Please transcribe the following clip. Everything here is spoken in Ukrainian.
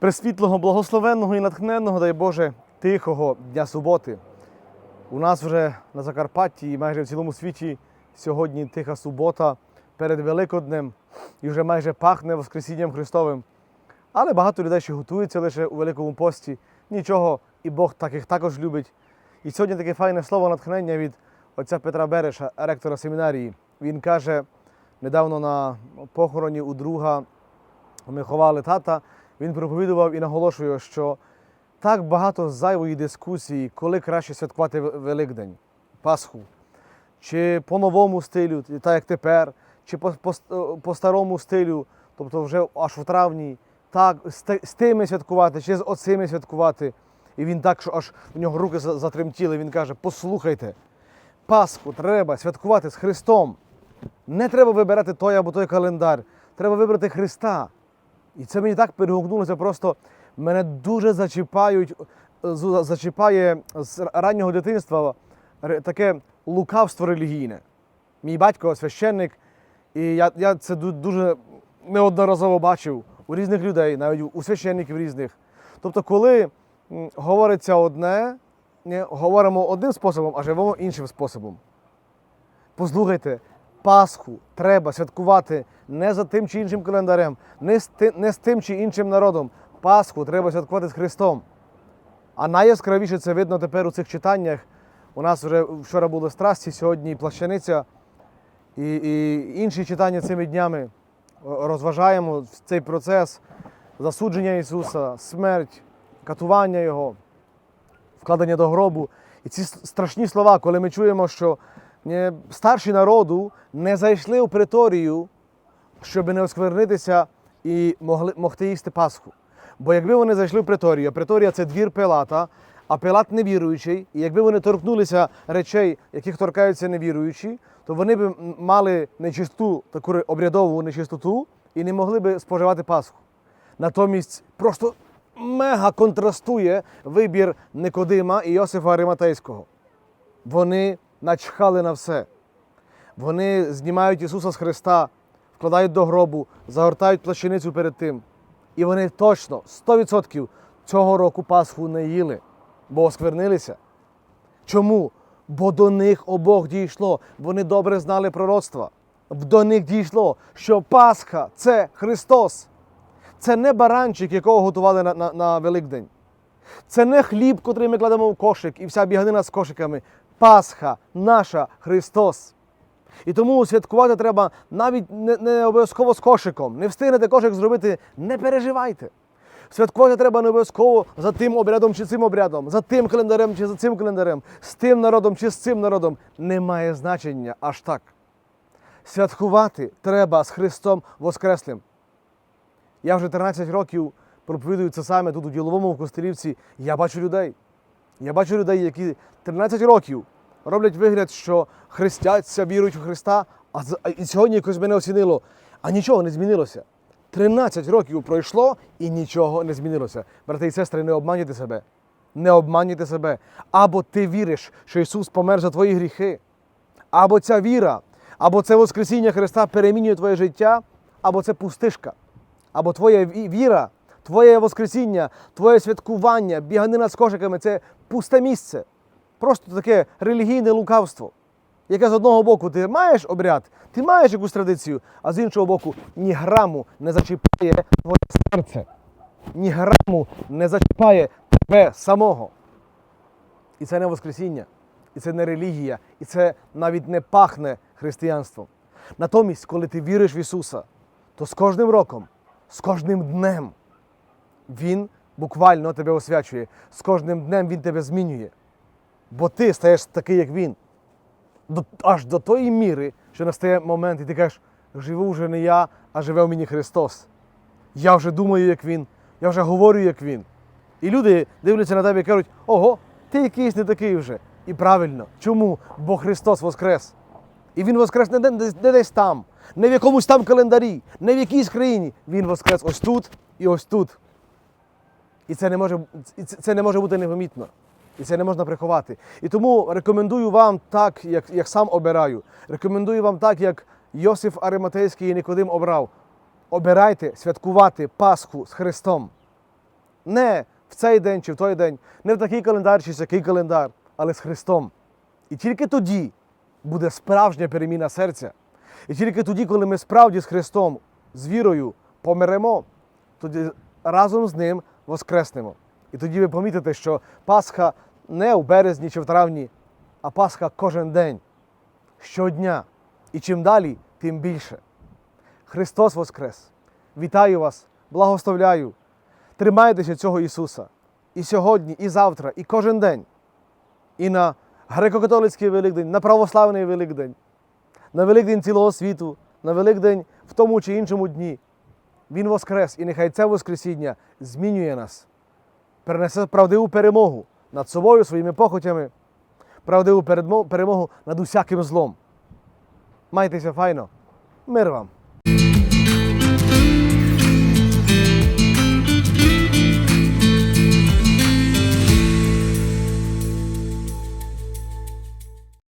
Пресвітлого, благословенного і натхненного, дай Боже, тихого дня суботи. У нас вже на Закарпатті і майже в цілому світі сьогодні тиха субота перед Великоднем і вже майже пахне Воскресінням Христовим. Але багато людей ще готуються лише у Великому пості. Нічого, і Бог таких також любить. І сьогодні таке файне слово натхнення від отця Петра Береша, ректора семінарії. Він каже недавно на похороні у друга ми ховали тата. Він проповідував і наголошує, що так багато зайвої дискусії, коли краще святкувати Великдень, Пасху, чи по новому стилю, так як тепер, чи по, по, по старому стилю, тобто вже аж в травні, так, з, з тими святкувати, чи з оцими святкувати. І він так, що аж в нього руки затремтіли. Він каже: послухайте, Пасху треба святкувати з Христом. Не треба вибирати той або той календар. Треба вибрати Христа. І це мені так перегукнулося, просто мене дуже зачіпають, зачіпає з раннього дитинства таке лукавство релігійне. Мій батько священник, і я, я це дуже неодноразово бачив у різних людей, навіть у священників різних. Тобто, коли говориться одне, не, говоримо одним способом, а живемо іншим способом. Послухайте, Пасху треба святкувати не за тим чи іншим календарем, не з, не з тим чи іншим народом. Пасху треба святкувати з Христом. А найяскравіше це видно тепер у цих читаннях. У нас вже вчора були страсті, сьогодні плащаниця і, і інші читання цими днями. Розважаємо цей процес засудження Ісуса, смерть, катування Його, вкладення до гробу. І ці страшні слова, коли ми чуємо, що старші народу не зайшли у преторію, щоб не осквернитися і могли, могти їсти Пасху. Бо якби вони зайшли в преторію, а преторія це двір Пилата, а Пилат невіруючий, і якби вони торкнулися речей, яких торкаються невіруючі, то вони б мали нечисту, таку обрядову нечистоту і не могли би споживати Пасху. Натомість просто мега контрастує вибір Никодима і Йосифа Ариматейського. Вони начхали на все. Вони знімають Ісуса з Христа, вкладають до гробу, загортають плащаницю перед тим. І вони точно 100% цього року Пасху не їли, бо осквернилися. Чому? Бо до них обох дійшло. Вони добре знали пророцтва. До них дійшло, що Пасха це Христос. Це не баранчик, якого готували на, на, на Великдень. Це не хліб, котрий ми кладемо в кошик, і вся біганина з кошиками. Пасха наша Христос. І тому святкувати треба навіть не, не обов'язково з кошиком. Не встигнете кошик зробити, не переживайте. Святкувати треба не обов'язково за тим обрядом чи цим обрядом, за тим календарем чи за цим календарем, з тим народом чи з цим народом. Немає значення аж так. Святкувати треба з Христом Воскреслим. Я вже 13 років проповідую це саме тут у діловому в Костелівці. Я бачу людей. Я бачу людей, які 13 років роблять вигляд, що хрестяться, вірують у Христа, а, і сьогодні якось мене оцінило, а нічого не змінилося. 13 років пройшло і нічого не змінилося. Брати і сестри, не обманюйте себе. Не обманюйте себе. Або ти віриш, що Ісус помер за твої гріхи, або ця віра, або це Воскресіння Христа перемінює твоє життя, або це пустишка, або твоя віра, твоє Воскресіння, твоє святкування, біганина з кошиками це пусте місце. Просто таке релігійне лукавство, яке з одного боку ти маєш обряд, ти маєш якусь традицію, а з іншого боку ні граму не зачіпає твоє серце, ні граму не зачіпає тебе самого. І це не Воскресіння, і це не релігія, і це навіть не пахне християнством. Натомість, коли ти віриш в Ісуса, то з кожним роком, з кожним днем Він буквально тебе освячує, з кожним днем Він тебе змінює. Бо ти стаєш такий, як Він. До, аж до тої міри, що настає момент, і ти кажеш, живу вже не я, а живе в мені Христос. Я вже думаю, як Він, я вже говорю, як Він. І люди дивляться на тебе і кажуть, ого, ти якийсь не такий вже. І правильно. Чому? Бо Христос Воскрес. І Він Воскрес не, де- не десь там, не в якомусь там календарі, не в якійсь країні. Він Воскрес ось тут і ось тут. І це не може, це не може бути непомітно. І це не можна приховати. І тому рекомендую вам так, як, як сам обираю. Рекомендую вам так, як Йосиф Ариматейський і Никодим обрав. Обирайте святкувати Пасху з Христом. Не в цей день чи в той день, не в такий календар чи всякий календар, але з Христом. І тільки тоді буде справжня переміна серця. І тільки тоді, коли ми справді з Христом, з вірою померемо, тоді разом з Ним воскреснемо. І тоді ви помітите, що Пасха не у березні чи в травні, а Пасха кожен день, щодня. І чим далі, тим більше. Христос Воскрес! Вітаю вас, благословляю. Тримайтеся цього Ісуса. І сьогодні, і завтра, і кожен день. І на греко-католицький Великдень, на православний Великдень, на Великдень цілого світу, на Великдень в тому чи іншому дні. Він воскрес, і нехай це Воскресіння змінює нас, перенесе правдиву перемогу над собою, своїми похотями, правдиву перемогу над усяким злом. Майтеся файно. Мир вам!